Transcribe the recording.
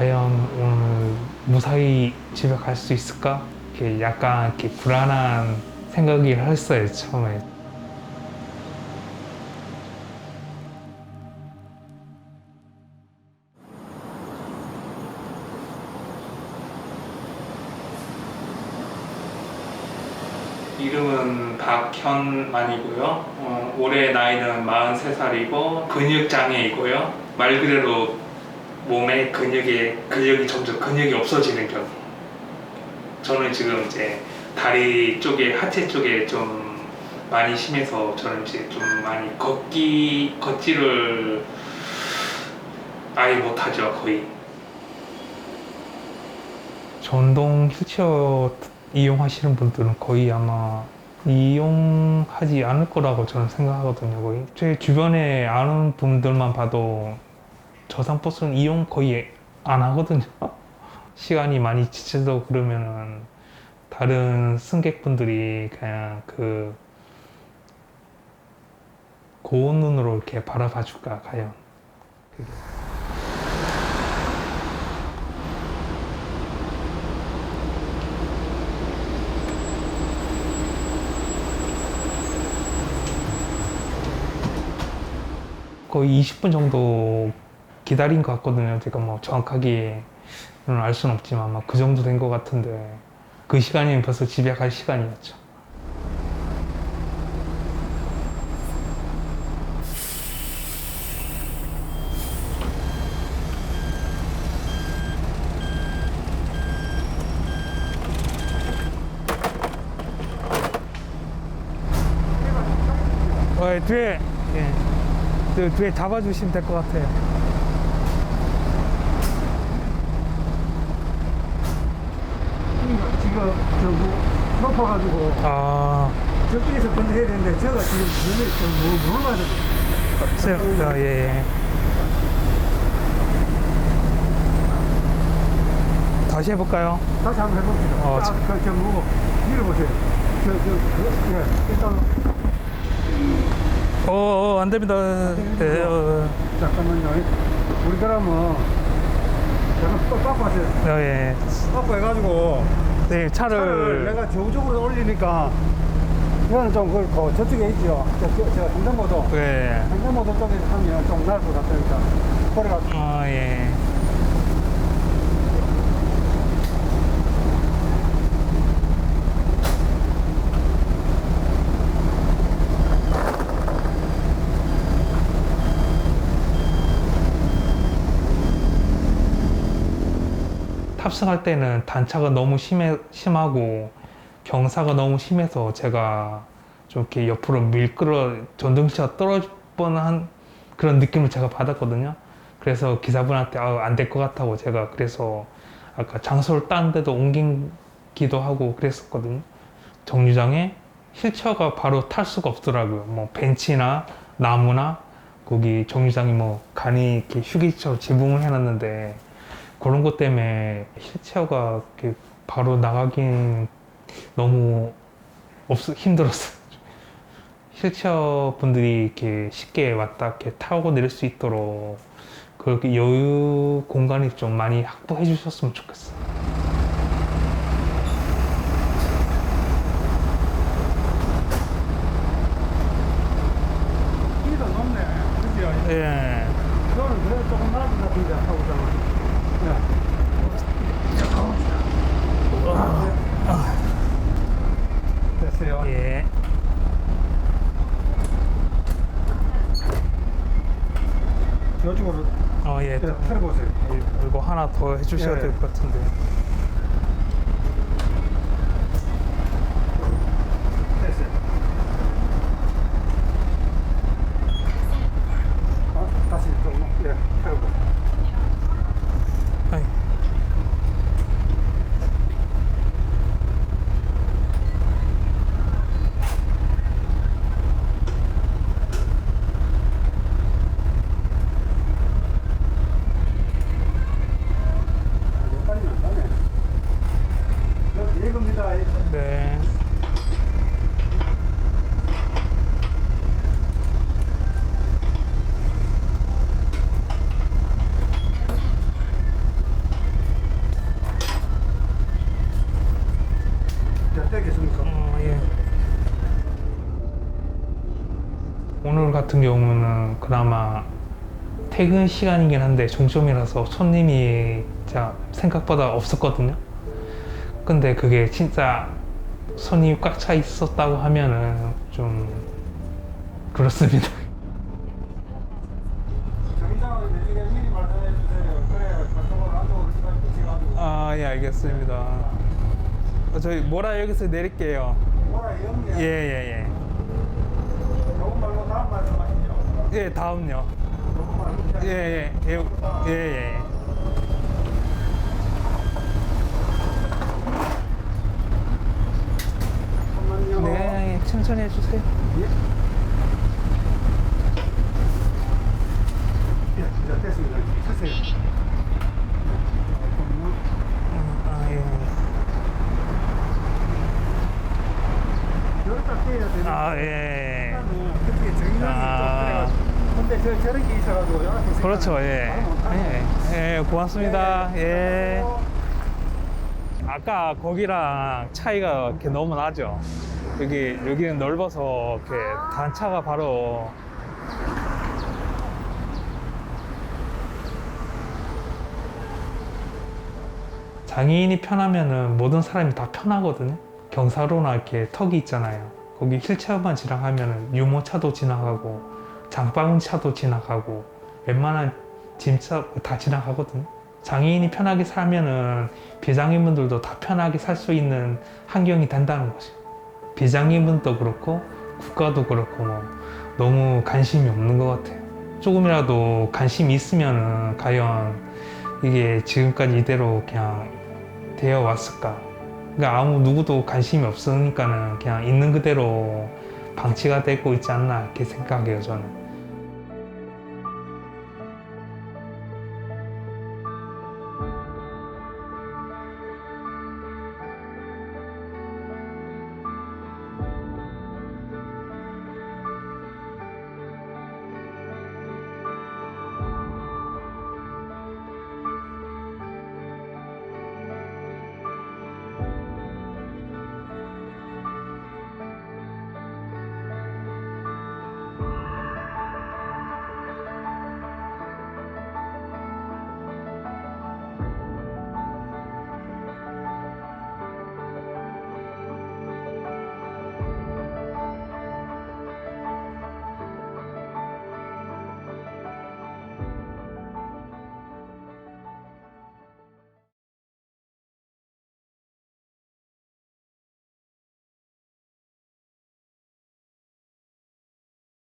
과연 오늘 무사히 집에 갈 수 있을까? 이렇게 약간 이렇게 불안한 생각이 했어요 처음에. 이름은 박현만이고요. 어, 올해 나이는 43살이고 근육장애이고요. 말 그대로 몸에 근육에 근육이 점점 근육이 없어지는 병. 저는 지금 이제 다리 쪽에 하체 쪽에 좀 많이 심해서 저는 이제 좀 많이 걷기 걷지를 아예 못하죠 거의. 전동 휠체어 이용하시는 분들은 거의 아마 이용하지 않을 거라고 저는 생각하거든요. 거의 제 주변에 아는 분들만 봐도 저상버스는 이용 거의 안 하거든요. 시간이 많이 지쳐도 그러면은 다른 승객분들이 그냥 그 고운 눈으로 이렇게 바라봐 줄까 과연. 그게. 거의 20분 정도 기다린 것 같거든요. 제가 뭐 정확하게 알 수는 없지만 아마 그 정도 된 것 같은데 그 시간이면 벌써 집에 갈 시간이었죠. 어, 뒤에 예. 그 뒤에 잡아주시면 될 것 같아요. 지금 저거 높아가지고 아, 저쪽에서 건너해야 되는데 제가 지금 눈을 좀 물- 물어가지고 저, 어, 예, 예. 다시 해볼까요? 다시 한번 해봅시다. 어, 아, 저- 그, 저 뭐고 밀어보세요. 저, 저, 그, 예, 일단 어, 어, 안 됩니다. 네, 어, 잠깐만요. 우리 사람은 약간 빡빡하세요. 어, 예. 빡빡해가지고 네, 차를 차를. 내가 저쪽으로 올리니까 이거는 좀 그렇고 저쪽에 있죠. 저, 저, 저 횡단보도. 네. 횡단보도 쪽에 하면 좀 나을 것 같으니까 허리가 아, 예. 탑승할 때는 단차가 너무 심해, 심하고 경사가 너무 심해서 제가 좀 이렇게 옆으로 밀끌어 전등시가 떨어질 뻔한 그런 느낌을 제가 받았거든요. 그래서 기사분한테 아, 안 될 것 같다고 제가 그래서 아까 장소를 딴 데도 옮기기도 하고 그랬었거든요. 정류장에 휠체어가 바로 탈 수가 없더라고요. 뭐 벤치나 나무나 거기 정류장이 뭐 간이 이렇게 휴게처 지붕을 해놨는데 그런 것 때문에 휠체어가 바로 나가긴 너무 없 힘들었어요. 휠체어 분들이 이렇게 쉽게 왔다 이렇게 타고 내릴 수 있도록 그렇게 여유 공간이 좀 많이 확보해 주셨으면 좋겠어요. 키도 높네. 그죠? 예. 저는 그래 조금 낮은 것 같은데 하고 있잖아. 됐어요. 예. 이쪽으로 어, 예. 네. 이거 하나 더 해주셔야 예. 될것 같은데. 빼겠습니까? 어, 예. 오늘 같은 경우는 그나마 퇴근 시간이긴 한데 종점이라서 손님이 진짜 생각보다 없었거든요. 근데 그게 진짜 손님이 꽉 차 있었다고 하면은 좀 그렇습니다. 아, 예, 알겠습니다. 어, 저희 뭐라 여기서 내릴게요. 뭐라 영리야. 예, 예, 예. 조금 말고 다음 말씀하시죠. 예, 다음요. 예, 예, 예, 예, 예. 잠깐만요. 네, 예, 천천히 해주세요. 예. 예, 진짜 됐습니다. 잠깐만요. 아, 예. 떼야 되는 아, 예. 그게 정의감이 아. 좀 그래가지고 근데 저 저런 게 있어가지고 여한테 그렇죠, 예. 예, 예, 고맙습니다. 예. 아까 거기랑 차이가 이렇게 너무 나죠. 여기 여기는 넓어서 이렇게 단차가 바로 장애인이 편하면은 모든 사람이 다 편하거든요. 경사로나 이렇게 턱이 있잖아요. 거기 휠체어만 지나가면은 유모차도 지나가고 장바구니 차도 지나가고 웬만한 짐차 다 지나가거든요. 장애인이 편하게 살면은 비장애인분들도 다 편하게 살 수 있는 환경이 된다는 거죠. 비장애인분도 그렇고 국가도 그렇고 뭐 너무 관심이 없는 것 같아요. 조금이라도 관심이 있으면은 과연 이게 지금까지 이대로 그냥 되어 왔을까? 그러니까 아무 누구도 관심이 없으니까는 그냥 있는 그대로 방치가 되고 있지 않나 이렇게 생각해요 저는.